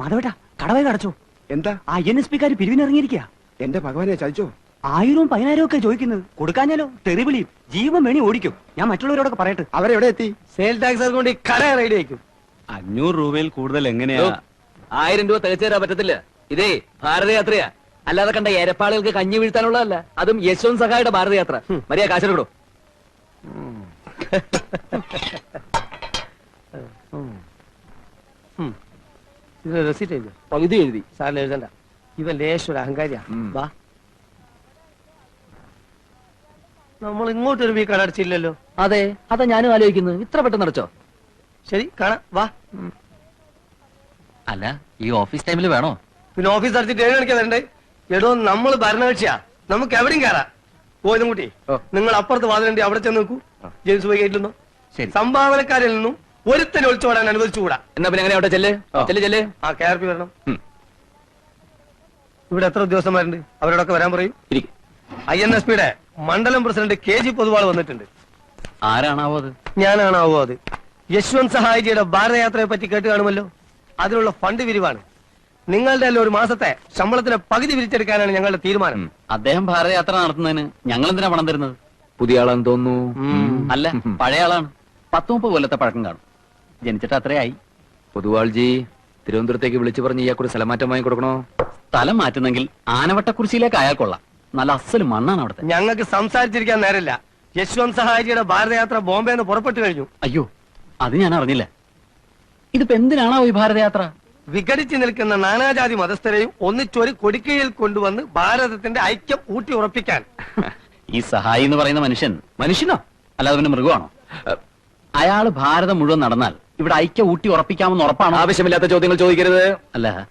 മാധവേട്ടാ കടവേ കടച്ചോ എന്താ? ആ N S പിക്കാർ പിരിവിനിറങ്ങിയിരിക്കുക എന്റെ ഭഗവാനെ ചതിച്ചോ? ആയിരവും പതിനായിരവും ഒക്കെ ചോദിക്കുന്നത് കൊടുക്കാഞ്ഞാലോ? തെറിവിളിയും ജീവൻ വേണി ഓടിക്കും. ഞാൻ മറ്റുള്ളവരോടൊക്കെ പറയട്ടെ. അവരെവിടെ എത്തി? സെയിൽ ടാക്സ് കൊണ്ട് കട റെഡി ആയിക്കും. അഞ്ഞൂറ് രൂപയിൽ കൂടുതൽ എങ്ങനെയാ? ആയിരം രൂപ തികച്ചു തരാൻ പറ്റത്തില്ല. ഇതേ ഭാരതയാത്രയാ അല്ലാതെ കണ്ട ഏരപ്പാളുകൾക്ക് കഞ്ഞി വീഴ്ത്താനുള്ളതല്ല. അതും യശ്വന്ത് സഹായുടെ ഭാരതയാത്ര മരിയ കാശിനോടോ ഇതിന് റെസിറ്റ് എഴുതി പകുതി എഴുതി. സാറിന് എഴുതണ്ട. ഇവൻ ലേശം ഒരു അഹങ്കാരിയാ. വാ. നമ്മൾ ഇങ്ങോട്ടൊരു വീ കടടച്ചില്ലല്ലോ അതെ അതാ ഞാനും ആലോചിക്കുന്നു. ഇത്ര പെട്ടെന്ന് അടച്ചോ? ശരി കാണാം. വാ. അല്ല ഈ ഓഫീസ് ടൈമിൽ വേണോ? പിന്നെ ഓഫീസ് അടച്ചിട്ട് ഏഴ് മണിക്കാ വരണ്ടേ? എടോ നമ്മൾ ഭരണകക്ഷിയാ. നമുക്ക് എവിടെയും കയറാം പോയതും കൂട്ടി. നിങ്ങൾ അപ്പുറത്ത് വാതിലുണ്ടെങ്കിൽ അവിടെ ചെന്ന് നോക്കൂ ജെയിംസ് പോയി ഗേറ്റിൽ നിന്നോ. സംഭാവനക്കാരിൽ നിന്നും ഒരുത്തനെ ഒളിച്ചോടാൻ അനുവദിച്ചുകൂടാ. എന്നാ പിന്നെ എങ്ങനെ അവിടെ ചെല്ലേ? ചെല്ലേ ചെല്ലേ. ആ കെ ആർ പി വരണം. ഉം. ഇവിടെ എത്ര ഉദ്യോഗസ്ഥന്മാരുണ്ട്? അവരോടൊക്കെ വരാൻ പറയും. ഇരിക്ക്. ഐ എൻ എസ് പിയുടെ മണ്ഡലം പ്രസിഡന്റ് കെ ജി പൊതുവാൾ വന്നിട്ടുണ്ട്. ആരാണാവോ അത്? ഞാനാണാവോ അത്. യശ്വന്ത് സഹായിജിയുടെ ഭാരതയാത്രയെ പറ്റി കേട്ട് കാണുമല്ലോ. അതിനുള്ള ഫണ്ട് വിരിവാണ്. നിങ്ങളുടെ എല്ലാം ഒരു മാസത്തെ ശമ്പളത്തിന് പകുതി വിരിച്ചെടുക്കാനാണ് ഞങ്ങളുടെ തീരുമാനം. അദ്ദേഹം ഭാരതയാത്ര നടത്തുന്നതിന് ഞങ്ങൾ എന്തിനാ പണം തരുന്നത്? പുതിയ ആളാന്ന് തോന്നുന്നു. അല്ല പഴയ ആളാണ്. പത്ത് മുപ്പത് കൊല്ലത്തെ പഴക്കം കാണും. ജനിച്ചിട്ട് അത്രയായി പൊതുവാൾജി തിരുവനന്തപുരത്തേക്ക് വിളിച്ചു പറഞ്ഞ് ഇയാൾക്കൊരു സ്ഥലമാറ്റം വാങ്ങി കൊടുക്കണോ സ്ഥലം മാറ്റുന്നെങ്കിൽ ആനവട്ടക്കുറിശിയിലേക്ക് അയാൾ കൊള്ളാം. നല്ല അസൽ മണ്ണാണ് അവിടുത്തെ. ഞങ്ങൾക്ക് സംസാരിച്ചിരിക്കാൻ നേരമില്ല. യശ്വന്ത് സഹായിയുടെ ഭാരതയാത്ര ബോംബെ നിന്ന് പുറപ്പെട്ടു കഴിഞ്ഞു. അയ്യോ അത് ഞാൻ അറിഞ്ഞില്ല. ഇതിപ്പോ എന്തിനാണോ ഈ ഭാരതയാത്ര? വിഘടിച്ചു നിൽക്കുന്ന നാനാജാതി മതസ്ഥരെയും ഒന്നിച്ചൊരു കൊടിക്കയിൽ കൊണ്ടുവന്ന് ഭാരതത്തിന്റെ ഐക്യം ഊട്ടി ഉറപ്പിക്കാൻ. ഈ സഹായി എന്ന് പറയുന്ന മനുഷ്യൻ മനുഷ്യനോ? അല്ലാതെ പിന്നെ മൃഗമാണോ? അയാൾ ഭാരതം മുഴുവൻ നടന്നാൽ ഇവിടെ ഐക്യം ഊട്ടി ഉറപ്പിക്കാമെന്ന് ഉറപ്പാണ്? ആവശ്യമില്ലാത്ത ചോദ്യങ്ങൾ ചോദിക്കരുത്. അല്ല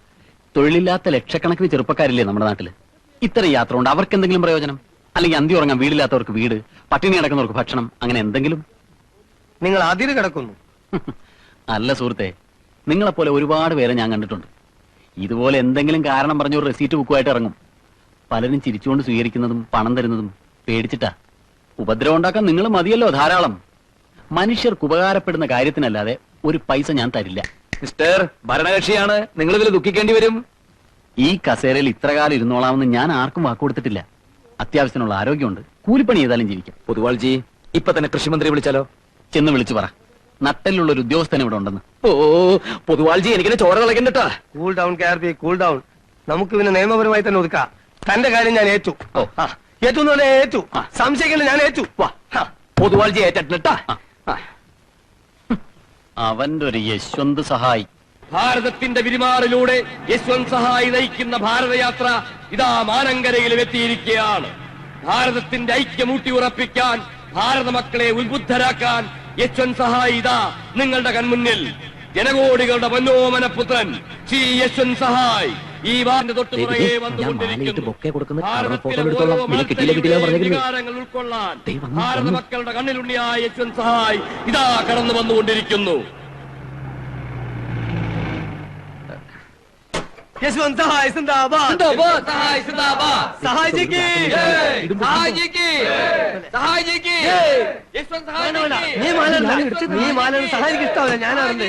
തൊഴിലില്ലാത്ത ലക്ഷക്കണക്കിന് ചെറുപ്പക്കാരില്ലേ നമ്മുടെ നാട്ടിൽ ഇത്തരം യാത്ര ഉണ്ട് അവർക്ക് എന്തെങ്കിലും പ്രയോജനം? അല്ലെങ്കിൽ അന്തി ഉറങ്ങാൻ വീടില്ലാത്തവർക്ക് വീട് പട്ടിണി കിടക്കുന്നവർക്ക് ഭക്ഷണം അങ്ങനെ എന്തെങ്കിലും? നിങ്ങൾ അതിര് കിടക്കുന്നു. അല്ല സുഹൃത്തെ നിങ്ങളെപ്പോലെ ഒരുപാട് പേരെ ഞാൻ കണ്ടിട്ടുണ്ട്. ഇതുപോലെ എന്തെങ്കിലും കാരണം പറഞ്ഞ ഒരു റെസീറ്റ് ബുക്കുമായിട്ട് ഇറങ്ങും. പലരും ചിരിച്ചുകൊണ്ട് സ്വീകരിക്കുന്നതും പണം തരുന്നതും പേടിച്ചിട്ടാ. ഉപദ്രവം ഉണ്ടാക്കാൻ നിങ്ങൾ മതിയല്ലോ ധാരാളം. മനുഷ്യർക്ക് ഉപകാരപ്പെടുന്ന കാര്യത്തിനല്ലാതെ ഒരു പൈസ ഞാൻ തരില്ല. മിസ്റ്റർ ഭരണകക്ഷിയാണ്. നിങ്ങൾ ഇതിൽ ദുഃഖിക്കേണ്ടി വരും. ഈ കസേരയിൽ ഇത്ര കാലം ഇരുന്നോളാമെന്ന് ഞാൻ ആർക്കും വാക്കുകൊടുത്തിട്ടില്ല അത്യാവശ്യത്തിനുള്ള ആരോഗ്യമുണ്ട്. കൂലിപ്പണി ചെയ്താലും ജീവിക്കാം. പൊതുവാൾജി ഇപ്പൊ തന്നെ കൃഷിമന്ത്രി വിളിച്ചാലോ? ചെന്ന് വിളിച്ചു പറ. നട്ടലിലുള്ള ഒരു ഉദ്യോഗസ്ഥൻ ഇവിടെ ഉണ്ടെന്ന്. ഓ പൊതുവാൾജി എനിക്കിനെ ചോര കളക്കണ്ടട്ടാ cool down K R P cool down നമുക്ക് പിന്നെ നിയമപരമായി തന്നെ ഒതുക്കാം. തന്റെ കാര്യം ഞാൻ ഏറ്റു. ഓ. ആ, ഏറ്റു എന്ന് പറഞ്ഞാൽ ഏറ്റു. സംശയിക്കണ്ട ഞാൻ ഏറ്റു. വാ. പൊതുവാൾജി ഏറ്റിട്ടാ അവന്റെ ഒരു യശ്വന്ത് സഹായി. ഭാരതത്തിന്റെ വിരിമാറിലൂടെ യശ്വന്ത് സഹായി നയിക്കുന്ന ഭാരതയാത്ര ഇതാ മാനങ്കരയിലും എത്തിയിരിക്കുകയാണ്. ഭാരതത്തിന്റെ ഐക്യമൂട്ടി ഉറപ്പിക്കാൻ ഭാരത മക്കളെ ഉത്ബുദ്ധരാക്കാൻ യശ്വന്ത് സഹായി ഇതാ നിങ്ങളുടെ കൺമുന്നിൽ. ജനകോടികളുടെ മനോമന പുത്രൻ ശ്രീ യശ്വന്ത് സഹായ്. ഈ വാറിന്റെ തൊട്ടുപുറകെ വികാരങ്ങൾ ഉൾക്കൊള്ളാൻ. ഭാരത മക്കളുടെ കണ്ണിലുണ്ണിയായ സഹായ് ഇതാ കടന്നു വന്നുകൊണ്ടിരിക്കുന്നു. യശ്വന്ത് സഹായ് സിന്ദാബാദ്. സിന്ദാബാദ്. സഹായ് സിന്ദാബാദ്. സഹായിക്ക് സഹായിക്ക് സഹായിക്ക് യശ്വന്ത് വേണ്ട, വേണ്ട. സഹായിക്ക് നീ മാല. നീ മാല. സഹായിക്ക് ഇഷ്ടാവില്ല ഞാനാണെന്ന്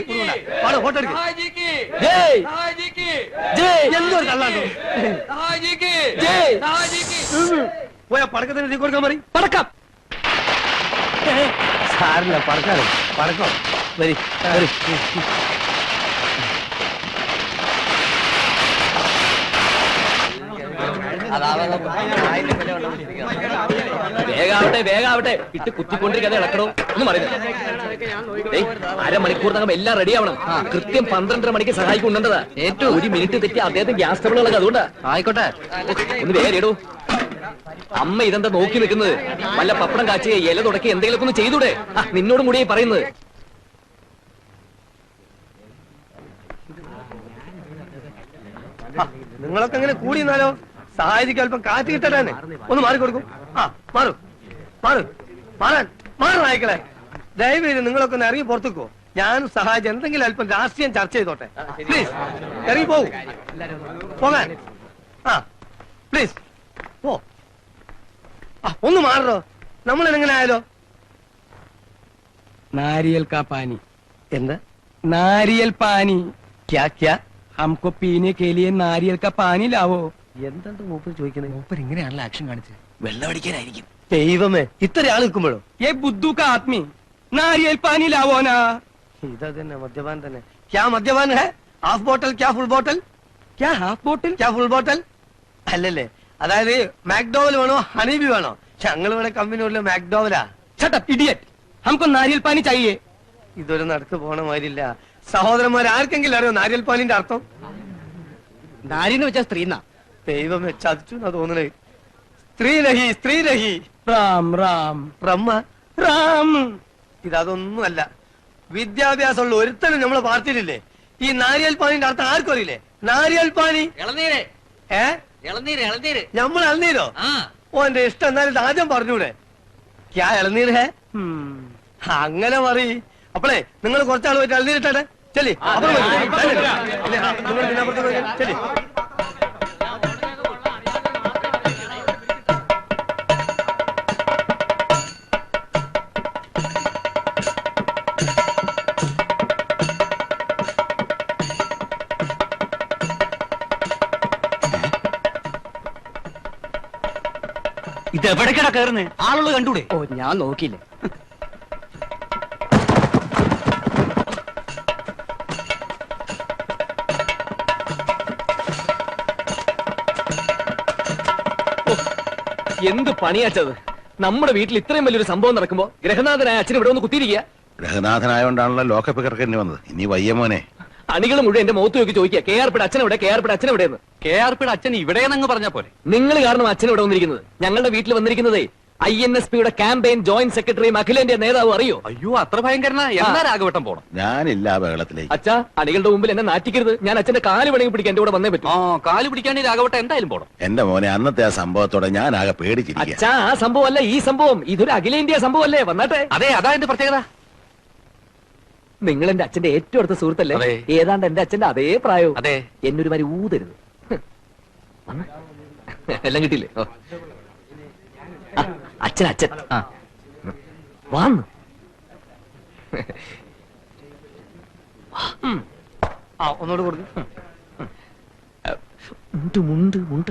പാടോ ഫോട്ടോ എടുക്ക്. സഹായിക്ക് ജയ്. സഹായിക്ക് എന്തൊരു കള്ളാണ്ടോ സഹായിക്ക് സഹായിക്ക് പോയാ പടക്കത്തിന് നീ കൊടുക്കാൻ മതി പടക്കം. സാറില്ല പടക്കാറ് പടക്കോ. വരി വരി. വേഗാവട്ടെ വേഗാവട്ടെ. ഇട്ട് കുത്തിക്കൊണ്ടിരിക്കാതെ ഇളക്കണോ? ഒന്നും പറയുന്നത് അരമണിക്കൂറിനകം എല്ലാം റെഡി ആവണം. കൃത്യം പന്ത്രണ്ടര മണിക്ക് സഹായിക്കുന്നുണ്ടതാ ഏറ്റവും ഒരു മിനിറ്റ് തെറ്റി അദ്ദേഹത്തിന് ഗ്യാസ് ട്രബിൾ ഇളക അതുകൊണ്ടാ. ആയിക്കോട്ടെ. ഒന്ന് വേഗം ഇടൂ അമ്മ ഇതെന്താ നോക്കി നിൽക്കുന്നത്? വല്ല പപ്പടം കാച്ചി ഇല തുടക്കി എന്തെങ്കിലും ഒന്ന് ചെയ്തൂടെ? നിന്നോടും കൂടി പറയുന്നത്. നിങ്ങളൊക്കെ അങ്ങനെ കൂടി നിന്നാലോ സഹായിക്ക് അല്പം കാറ്റ് കിട്ടട്ടാണ് ഒന്ന് മാറി കൊടുക്കും ആ മാറു മാറു മാറാൻ മാറു നായ്ക്കളെ ദയവേത് നിങ്ങളൊക്കെ ഒന്ന് ഇറങ്ങി പുറത്തുക്കോ ഞാനും സഹായിച്ച് എന്തെങ്കിലും അല്പം രാഷ്ട്രീയം ചർച്ച ചെയ്തോട്ടെ പ്ലീസ് ഇറങ്ങി പോകൂ പോകാൻ ആ പ്ലീസ് പോ ആ ഒന്ന് മാറോ നമ്മൾ എങ്ങനെ ആയാലോ नारियल का पानी എന്താ नारियल पानी ക്യാ ക്യാ हमको पीने के लिए नारियल का पानी लावോ എന്താണ് മൂപ്പർ ചോദിക്കുന്നത് മൂപ്പർ ഇങ്ങനെയാണല്ലോ ആക്ഷൻ കാണിച്ചത് വെള്ളം അടിക്കാനായിരിക്കും. ദൈവമേ ഇത്ര ആൾ നിൽക്കുമ്പോഴോ? ഏ ബുദ്ധു കാ ആത്മി നാരിയൽ പാനി ലാവോനാ ഇതാ തന്നെ മദ്യപാൻ തന്നെ. ക്യാ മദ്യപാൻ ഹേ? ഹാഫ് ബോട്ടൽ ക്യാ ഫുൾ ബോട്ടൽ ക്യാ ഹാഫ് ബോട്ടൽ ക്യാ ഫുൾ ബോട്ടൽ അല്ലല്ലേ. അതായത് മാക്ഡോവൽ വേണോ ഹണീബി വേണോ? ഞങ്ങൾ ഇവിടെ കമ്പനിയുള്ള മാക്ഡോവലാ. ഇഡിയറ്റ് നമുക്ക് നാരിയൽ പാനി ചായേ ഇതൊരു നടക്ക് പോണ മാതിരില്ല. സഹോദരന്മാർ ആർക്കെങ്കിലും അറിയോ നാരിയൽ പാനിന്റെ അർത്ഥം? നാരിന്ന് വെച്ചാ സ്ത്രീന്നാ. ദൈവമേ ചതിച്ചു എന്നാ തോന്നണേ? സ്ത്രീലഹി സ്ത്രീലഹി. റാം റാം. റമ്മ റാം. ഇതൊന്നും അല്ല വിദ്യാഭ്യാസമുള്ള ഒരുത്തനും നമ്മളെ പാർട്ടിയിലില്ലേ? ഈ നാരിയൽ പാനിന്റെ അർത്ഥം ആർക്കും അറിയില്ലേ? നാരിയൽ പാനി ഇളനീര്. ഏ? ഇളനീര് ഇളനീര്. നമ്മൾ ഇളനീരോ? ആ. ഓ എന്റെ ഇഷ്ടം എന്നാലും ആദ്യം പറഞ്ഞൂടെ. ക്യാ ഇളനീര് ഹേ. അങ്ങനെ പറ അപ്പളേ നിങ്ങൾ കുറച്ചാൾ പോയിട്ട് ഇളനീരിട്ടെ ചെല്ലി. അപ്പുറം. ചെല്ലി. ഇത് എവിടേക്കടാ കയറുന്നേ? ആളുകൾ കണ്ടൂടെ? ഓ ഞാൻ നോക്കിയില്ല. എന്ത് പണിയാച്ചത്? നമ്മുടെ വീട്ടിൽ ഇത്രയും വലിയൊരു സംഭവം നടക്കുമ്പോ ഗ്രഹനാഥനായ അച്ഛൻ ഇവിടെ ഒന്ന് കുത്തിയിരിക്കുക. ഗ്രഹനാഥനായോണ്ടാണല്ലോ ലോക്കപ്പ് കിടക്കേണ്ടി വന്നത്. ഇനി വയ്യ മോനെ. അണികൾ മുഴുവൻ എന്റെ മുഖത്ത് നോക്കി ചോദിക്കുക കെ ആർ അച്ഛൻ ഇവിടെ കെ ആർ അച്ഛൻ എവിടെയെന്ന്? കെ ആർ പിയുടെ അച്ഛൻ ഇവിടെയെന്നങ്ങ് പറഞ്ഞ പോലെ നിങ്ങൾ കാരണം അച്ഛൻ ഇവിടെ വന്നിരിക്കുന്നത്? ഞങ്ങളുടെ വീട്ടിൽ വന്നിരിക്കുന്നതേ ഐ എൻ എസ് പിയുടെ ക്യാമ്പയിൻ ജോയിന്റ് സെക്രട്ടറിയും അഖിലേന്റെ നേതാവ് അറിയോ? അയ്യോ അത്ര ഭയങ്കരനാ. എന്നാ രാഘവട്ടം പോണം? ഞാനില്ല ആ ബഹളത്തിലേക്ക്. അച്ഛാ അണികളുടെ മുമ്പിൽ എന്നെ നാറ്റിക്കരുത്. ഞാൻ അച്ഛന്റെ കാൽ വേണമെങ്കിൽ പിടിക്കാൻ എന്റെ കൂടെ വന്നേ പറ്റും. ആ കാൽ പിടിക്കാണ്ട് രാഘവട്ടം എന്തായാലും പോണം. എന്റെ മോനെ അന്നത്തെ ആ സംഭവത്തോടെ ഞാൻ ആകെ പേടിച്ചിരിക്കുക അച്ഛാ ആ സംഭവം അല്ല ഈ സംഭവം. ഇതൊരു അഖിലേന്ത്യാ സംഭവം അല്ലേ വന്നാട്ടെ. അതെ അതാ എന്റെ പ്രത്യേകത. നിങ്ങൾ എന്റെ അച്ഛന്റെ ഏറ്റവും അടുത്ത സുഹൃത്തല്ലേ? അതെ. ഏതാണ്ട് എന്റെ അച്ഛന്റെ അതേ പ്രായവും. അതെ. എന്നൊരു മാതിരി ഊതരുത്. ഹ്. വന്ന്. എല്ലാം കിട്ടിയില്ലേ? ഓ. ആ, അച്ഛൻ അച്ഛൻ. ആ. ഒന്നോട് ആ ഒന്നുകൂടെ കൊടുക്കും. മുണ്ട് മുണ്ട് മുണ്ട്.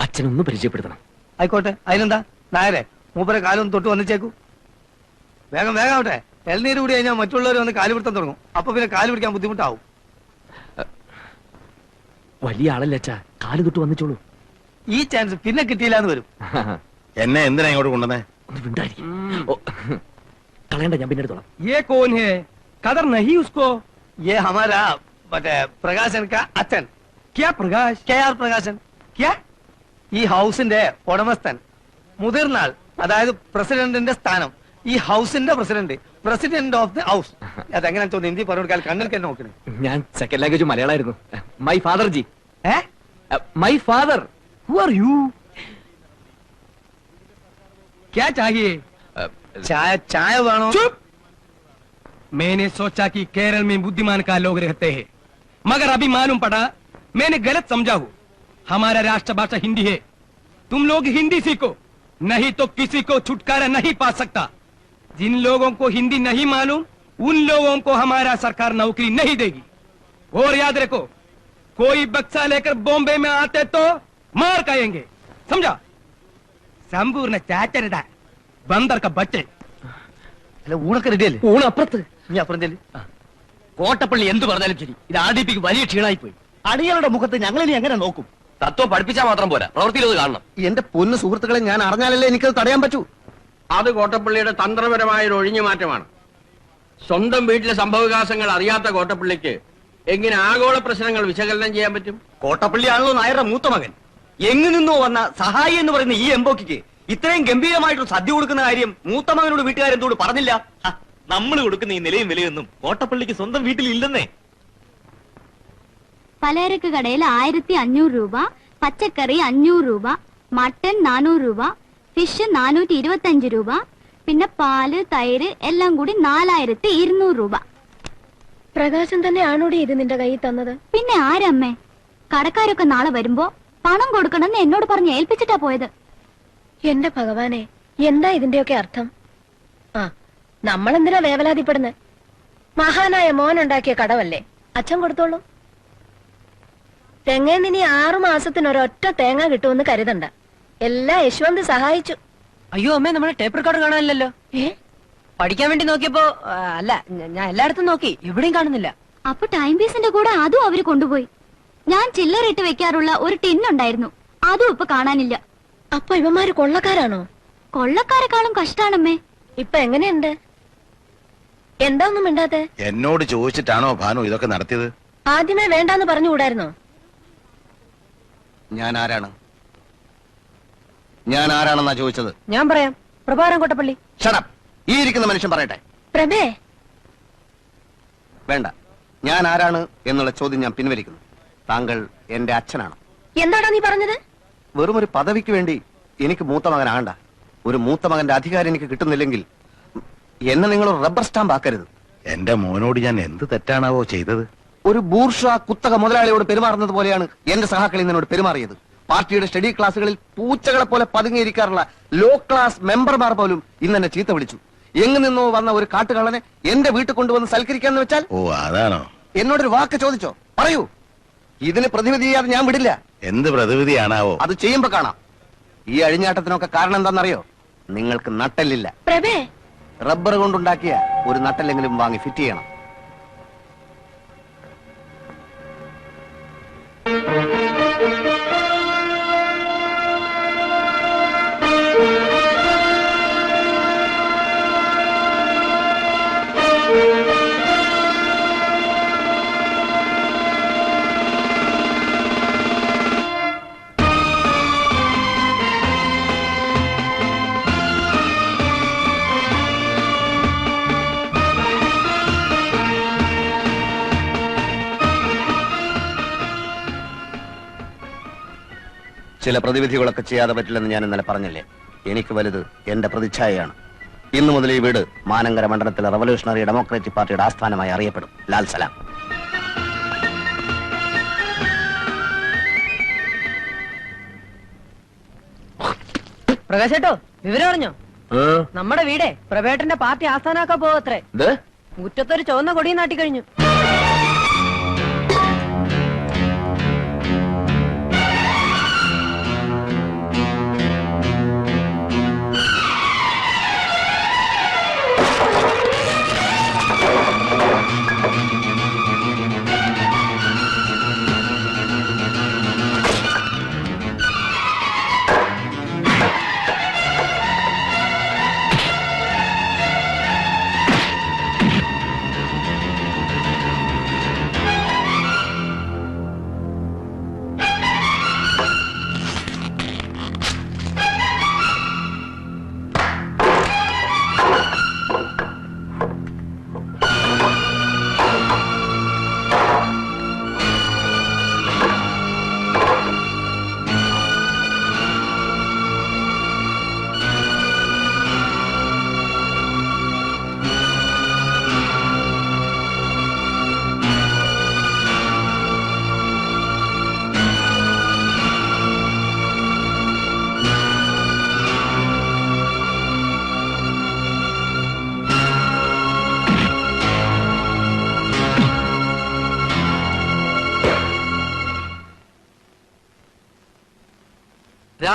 അച്ഛനൊന്ന് പരിചയപ്പെടുത്തണം. ആയിക്കോട്ടെ. അതിനെന്താ? നായരെ മൂപ്പരെ കാലൊന്ന് തൊട്ട് വന്നിച്ചേക്കൂ. വേഗം വേഗം ആവട്ടെ എൽനീര് കൂടി കഴിഞ്ഞാൽ മറ്റുള്ളവർ വന്ന് കാല് പിടുത്തം തുടങ്ങും അപ്പൊ പിന്നെ കാല് പിടിക്കാൻ ബുദ്ധിമുട്ടാവും വലിയ ആളല്ലേ അച്ഛാ കാല് തൊട്ട് വന്നിച്ചോളൂ ഈ ചാൻസ് പിന്നെ കിട്ടിയില്ല എന്ന് വരും എന്നെ എന്തിനാ ഇങ്ങോട്ട് കൊണ്ടുവന്നേ ഒന്ന് വിണ്ടായിരിക്കും ഓ, കളയണ്ട ഞാൻ പിന്നെ എടുത്തോളാം ये कौन है कदर नहीं उसको ये हमारा മറ്റേ പ്രകാശൻ കാ അച്ഛൻ ക്യാ പ്രകാശ് കെ ആർ പ്രകാശൻ ക്യാ ഈ ഹൗസിന്റെ ഉടമസ്ഥൻ മുതിർന്നാൾ അതായത് പ്രസിഡന്റിന്റെ സ്ഥാനം ഈ ഹൗസിന്റെ president president of the house അതെങ്ങനെ തോന്നുന്നു ഹിന്ദി പറഞ്ഞു കൊടുക്കാൻ കണ്ണിൽ തന്നെ നോക്കണേ ഞാൻ സെക്കൻഡ് ലാംഗ്വേജ് മലയാളമായിരുന്നു മൈ ഫാദർ ജി ഏ my father who are you क्या चाहिए चाय चाय വേണോ चुप मैंने सोचा कि केरल में बुद्धिमान का लोग रहते हैं मगर अभी मालूम पड़ा मैंने गलत समझा हूँ हमारा राष्ट्रभाषा हिंदी है तुम लोग हिंदी सीखो नहीं तो किसी को छुटकारा नहीं पा सकता जिन लोगों को हिंदी नहीं मालूम उन लोगों को हमारा सरकार नौकरी नहीं देगी और याद रखो कोई बक्सा लेकर बॉम्बे में आते तो मार खाएंगे समझा സമ്പൂർണ്ണ ചാറ്റരുത ബന്ദർക്ക ബച്ചൻ അല്ല ഊണൊക്കെ റെഡിയല്ലേ ഊണ് അപ്പുറത്ത് നീ അപ്പുറം ചെല്ലു കോട്ടപ്പള്ളി എന്ത് പറഞ്ഞാലും ശരി ഇത് ആർ ഡി പിക്ക് വലിയ ക്ഷീണായി പോയി അടികളുടെ മുഖത്ത് ഞങ്ങൾ ഇനി എങ്ങനെ നോക്കും തത്വം പഠിപ്പിച്ചാൽ മാത്രം പോരാ പ്രവൃത്തിയിൽ അത് കാണണം എന്റെ പൊന്നു സുഹൃത്തുക്കളെ ഞാൻ അറിഞ്ഞാലല്ലേ എനിക്കത് തടയാൻ പറ്റൂ അത് കോട്ടപ്പള്ളിയുടെ തന്ത്രപരമായ ഒരു ഒഴിഞ്ഞു മാറ്റമാണ്. സ്വന്തം വീട്ടിലെ സംഭവവികാസങ്ങൾ അറിയാത്ത കോട്ടപ്പള്ളിക്ക് എങ്ങനെ ആഗോള പ്രശ്നങ്ങൾ വിശകലനം ചെയ്യാൻ പറ്റും? കോട്ടപ്പള്ളിയാണല്ലോ നായരുടെ മൂത്ത മകൻ. എങ്ങു നിന്നോ വന്ന സഹായി എന്ന് പറയുന്ന ഈ എംബോക്കിക്ക് ഇത്രയും ഗംഭീരമായിട്ട് സദ്യ കൊടുക്കുന്ന കാര്യം മൂത്ത മകനോട് വീട്ടുകാരെന്തോട് പറഞ്ഞില്ല? നമ്മൾ കൊടുക്കുന്ന ഈ നിലയും വിലയൊന്നും കോട്ടപ്പള്ളിക്ക് സ്വന്തം വീട്ടിൽ ഇല്ലെന്നേ പലചരക്ക് കടയിൽ ആയിരത്തി അഞ്ഞൂറ് രൂപ പച്ചക്കറി അഞ്ഞൂറ് രൂപ മട്ടൻ നാനൂറ് രൂപ ഫിഷ് നാനൂറ്റി ഇരുപത്തി അഞ്ച് രൂപ. പിന്നെ പാൽ തൈര് എല്ലാം കൂടി നാലായിരത്തി ഇരുന്നൂറ് രൂപ. പ്രകാശം തന്നെയാണോടി ഇത് നിന്റെ കയ്യിൽ തന്നത്? പിന്നെ ആരമ്മേ? കടക്കാരൊക്കെ നാളെ വരുമ്പോ പണം കൊടുക്കണമെന്ന് എന്നോട് പറഞ്ഞ് ഏൽപ്പിച്ചിട്ടാ പോയത്. എന്റെ ഭഗവാനെ എന്താ ഇതിന്റെയൊക്കെ അർത്ഥം? ആ നമ്മളെന്തിനാ വേവലാതിപ്പെടുന്നത് മഹാനായ മോനുണ്ടാക്കിയ കടവല്ലേ അച്ഛൻ കൊടുത്തോളൂ. തെങ്ങേന്നിനി ആറു മാസത്തിനൊരൊറ്റ തേങ്ങ കിട്ടുമെന്ന് കരുതണ്ട. എല്ലാം യശ്വന്ത് സഹായിച്ചു. അയ്യോ അമ്മേ നമ്മുടെ ടേപ്പ് റെക്കോർഡ് കാണാനില്ലല്ലോ. ഏ? പഠിക്കാൻ വേണ്ടി നോക്കിയപ്പോ അല്ല ഞാൻ എല്ലായിടത്തും നോക്കി എവിടെയും കാണുന്നില്ല. അപ്പൊ ടൈം പീസിന്റെ കൂടെ അതും അവർ കൊണ്ടുപോയി. ഞാൻ ചില്ലറിട്ട് വെക്കാറുള്ള ഒരു ടിൻ ഉണ്ടായിരുന്നു. അതും ഇപ്പൊ കാണാനില്ല. അപ്പൊ ഇവന്മാര് കൊള്ളക്കാരാണോ? കൊള്ളക്കാരെക്കാളും കഷ്ടാണമ്മേ. ഇപ്പൊ എങ്ങനെയുണ്ട്? എന്താ ഒന്നും മിണ്ടാത്തെ? എന്നോട് ചോദിച്ചിട്ടാണോ ഭാനു ഇതൊക്കെ നടത്തിയത്? ആദ്യമേ വേണ്ടാന്ന് പറഞ്ഞുകൂടായിരുന്നോ? ഞാൻ ആരാണ്? ഞാൻ ആരാണെന്നാ ചോദിച്ചത്? ഞാൻ പറയാം. പ്രഭാരം കോട്ടപ്പള്ളി. ഷടപ്പ് ഈ ഇരിക്കുന്ന മനുഷ്യൻ പറയട്ടെ. പ്രഭേ വേണ്ട. ഞാൻ ആരാണ് എന്നുള്ള ചോദ്യം ഞാൻ പിൻവലിക്കുന്നു. താങ്കൾ എന്റെ അച്ഛനാണ്. എന്താടാ നീ പറഞ്ഞത്? വെറും ഒരു പദവിക്ക് വേണ്ടി എനിക്ക് മൂത്ത മകനാകണ്ട ഒരു മൂത്ത മകന്റെ അധികാരം എനിക്ക് കിട്ടുന്നില്ലെങ്കിൽ എന്നെ നിങ്ങൾ റബ്ബർ സ്റ്റാമ്പ് ആക്കരുത്. എന്റെ മോനോട് ഞാൻ എന്ത് തെറ്റാണാവോ ചെയ്തത്? ഒരു ബൂർഷ കുത്തക മുതലാളിയോട് പെരുമാറുന്നത് പോലെയാണ് എന്റെ സഹാക്കൾ നിന്നോട് പെരുമാറിയത്. പാർട്ടിയുടെ സ്റ്റഡി ക്ലാസ്സുകളിൽ പൂച്ചകളെ പോലെ പതുങ്ങിയിരിക്കാറുള്ള ലോ ക്ലാസ് മെമ്പർമാർ പോലും ഇന്ന് എന്നെ ചീത്ത വിളിച്ചു. എങ്ങു നിന്നോ വന്ന ഒരു കാട്ടുകള്ളനെ എന്റെ വീട്ടിൽ കൊണ്ടുവന്ന് സൽക്കരിക്കാന്ന് വെച്ചാൽ ഓ അതാണോ? എന്നോടൊരു വാക്ക് ചോദിച്ചോ? പറയൂ. ഇതിന് പ്രതിവിധി ചെയ്യാതെ ഞാൻ വിടില്ല. എന്ത് പ്രതിവിധിയാണാവോ? അത് ചെയ്യുമ്പോ കാണാം. ഈ അഴിഞ്ഞാട്ടത്തിനൊക്കെ കാരണം എന്താണെന്നറിയോ നിങ്ങൾക്ക് നട്ടല്ലില്ല. പ്രഭേ. റബ്ബർ കൊണ്ടുണ്ടാക്കിയ ഒരു നട്ടല്ലെങ്കിലും വാങ്ങി ഫിറ്റ് ചെയ്യണം. ചില പ്രതിവിധികളൊക്കെ ചെയ്യാതെ പറ്റില്ലെന്ന് ഞാൻ ഇന്നലെ പറഞ്ഞില്ലേ? എനിക്ക് വലുത് എന്റെ പ്രതിച്ഛായയാണ്. ഇന്നു മുതൽ ഈ വീട് മാനങ്കര മണ്ഡലത്തിലെ റവല്യൂഷണറി ഡെമോക്രാറ്റിക് പാർട്ടിയുടെ ആസ്ഥാനമായി അറിയപ്പെടും. ലാൽ സലാം. പ്രകാശേട്ടോ വിവരം അറിഞ്ഞോ? നമ്മുടെ വീടേ പ്രവേട്ടന്റെ പാർട്ടി ആസ്ഥാനാക്കാൻ പോവത്രേ. മുറ്റത്തൊരു ചുവന്ന കൊടിയും നാട്ടി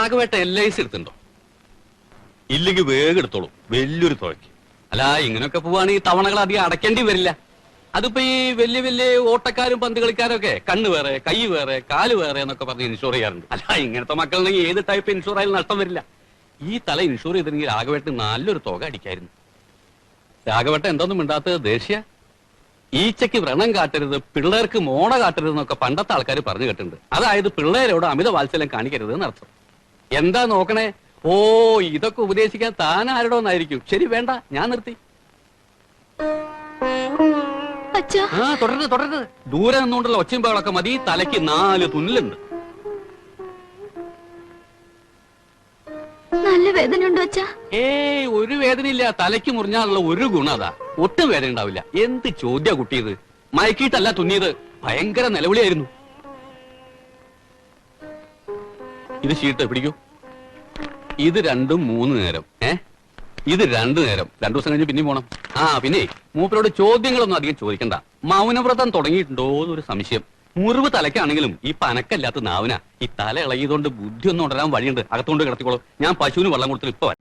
രാഘവേട്ട എൽ ഐ സി എടുത്തുണ്ടോ ഇല്ലെങ്കിൽ വേഗം എടുത്തോളൂ. വലിയൊരു തുകയ്ക്ക് അല്ല ഇങ്ങനെയൊക്കെ പോവാണെങ്കിൽ തവണകൾ അധികം അടയ്ക്കേണ്ടി വരില്ല. അതിപ്പോ ഈ വലിയ വലിയ ഓട്ടക്കാരും പന്ത് കളിക്കാരും ഒക്കെ കണ്ണ് വേറെ കൈ വേറെ കാൽ വേറെ എന്നൊക്കെ പറഞ്ഞ് ഇൻഷുർ ചെയ്യാറുണ്ട്. അല്ല ഇങ്ങനത്തെ മക്കളുണ്ടെങ്കിൽ ഏത് ടൈപ്പ് ഇൻഷുർ ആയാലും നഷ്ടം വരില്ല. ഈ തല ഇൻഷുർ ചെയ്തിരുന്നെങ്കിൽ രാഘവേട്ടന് നല്ലൊരു തുക അടിക്കായിരുന്നു. രാഘവേട്ട എന്തൊന്നും മിണ്ടാത്തത് ദേഷ്യ ഈച്ചയ്ക്ക് വ്രണം കാട്ടരുത് പിള്ളേർക്ക് മോണ കാട്ടരുത് എന്നൊക്കെ പണ്ടത്തെ ആൾക്കാർ പറഞ്ഞു കേട്ടിട്ടുണ്ട്. അതായത് പിള്ളേരോട് അമിത വാത്സല്യം കാണിക്കരുത് എന്നർത്ഥം. എന്താ നോക്കണേ? ഓ ഇതൊക്കെ ഉപദേശിക്കാൻ താൻ ആരോടൊന്നായിരിക്കും ശരി വേണ്ട ഞാൻ നിർത്തി. ആ തുടരുത് തുടരുത് ദൂരെ നിന്നുകൊണ്ടുള്ള ഒച്ചയുമ്പോഴൊക്കെ മതി. തലയ്ക്ക് നാല് തുന്നലുണ്ട്. നല്ല വേദനയുണ്ടോ അച്ഛാ? ഏയ് ഒരു വേദനയില്ല. തലയ്ക്ക് മുറിഞ്ഞാലുള്ള ഒരു ഗുണം അതാ. ഒട്ടും വേദന ഉണ്ടാവില്ല. എന്ത് ചോദ്യ കുട്ടിയത് മയക്കിയിട്ടല്ല തുന്നിയത്. ഭയങ്കര നിലവിളിയായിരുന്നു. ഇത് ഷീട്ട് പിടിക്കൂ. ഇത് രണ്ടും മൂന്ന് നേരം ഏ? ഇത് രണ്ടു നേരം. രണ്ടു ദിവസം കഴിഞ്ഞ് പിന്നെയും പോണം. ആ പിന്നെ മൂപ്പരോട് ചോദ്യങ്ങളൊന്നും അധികം ചോദിക്കണ്ട. മൗനവ്രതം തുടങ്ങിയിട്ടുണ്ടോ എന്നൊരു സംശയം. മുറിവ് തലയ്ക്കാണെങ്കിലും ഈ പനക്കല്ലാത്ത നാവന. ഈ തല ഇളകിയതുകൊണ്ട് ബുദ്ധി ഒന്നും ഉണരാൻ വഴിയുണ്ട്. അകത്തോണ്ട് കിടത്തിക്കോളും. ഞാൻ പശുവിന് വെള്ളം കൊടുത്തിട്ട് ഇപ്പൊ.